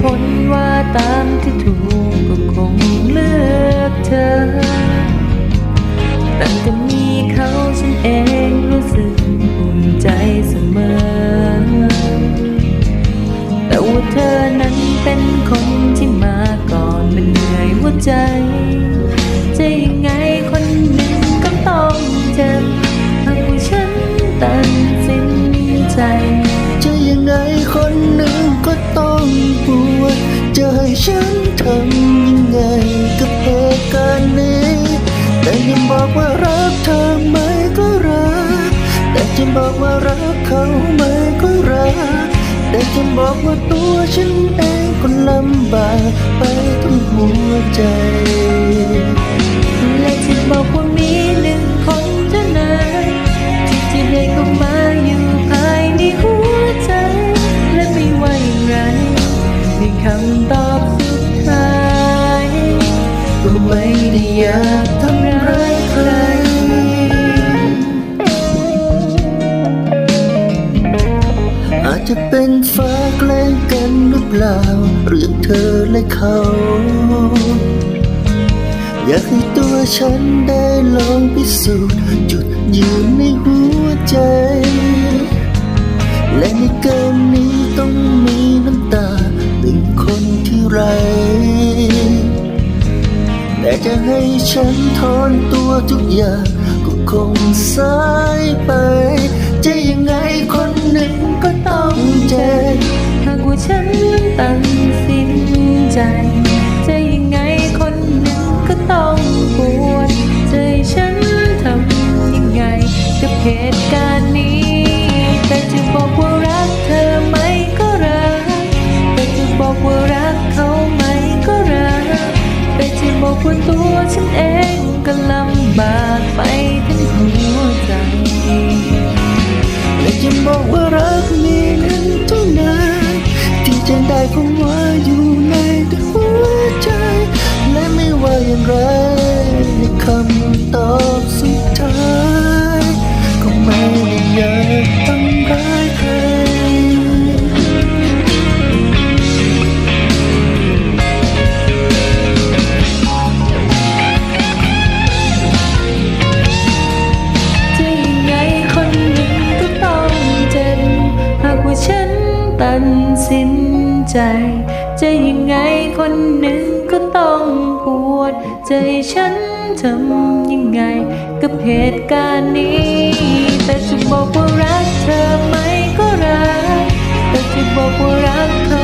ผลว่าตามที่ถูกก็คงเลือกเธอ ตั้งแต่มีเขาฉันเองรู้สึกอุ่นใจเสมอ แต่ว่าเธอนั้นเป็นคนที่มาก่อนมันเหนื่อยหัวใจ จะยังไงคนหนึ่งก็ต้องเจ็บหากว่าฉันตัดสินใจ จะยังไงคนหนึ่งก็ต้องปวดจะให้ฉันทำ รักเขาไหมก็รักแต่จะบอกว่าตัวฉันเองก็ลำบากไปทั้งหัวใจ จะเป็นฟ้าแกล้งกันหรือเปล่า เรื่องเธอและเขา อยากให้ตัวฉันได้ลองพิสูจน์จุดยืนในหัวใจ และในเกมนี้ต้องมีน้ำตาหนึ่งคนที่ไร แต่จะให้ฉันทอนตัวทุกอย่าง ก็คงสายไป จะยังไงคน ตัดสินใจ ตัดสินใจ จะยังไงคนหนึ่งก็ต้องปวดใจฉันทำยังไง กับเหตุการณ์นี้ แต่จะบอกว่ารักเธอไหมก็รัก แต่จะบอกว่ารักเขาไหมก็รักแต่จะบอ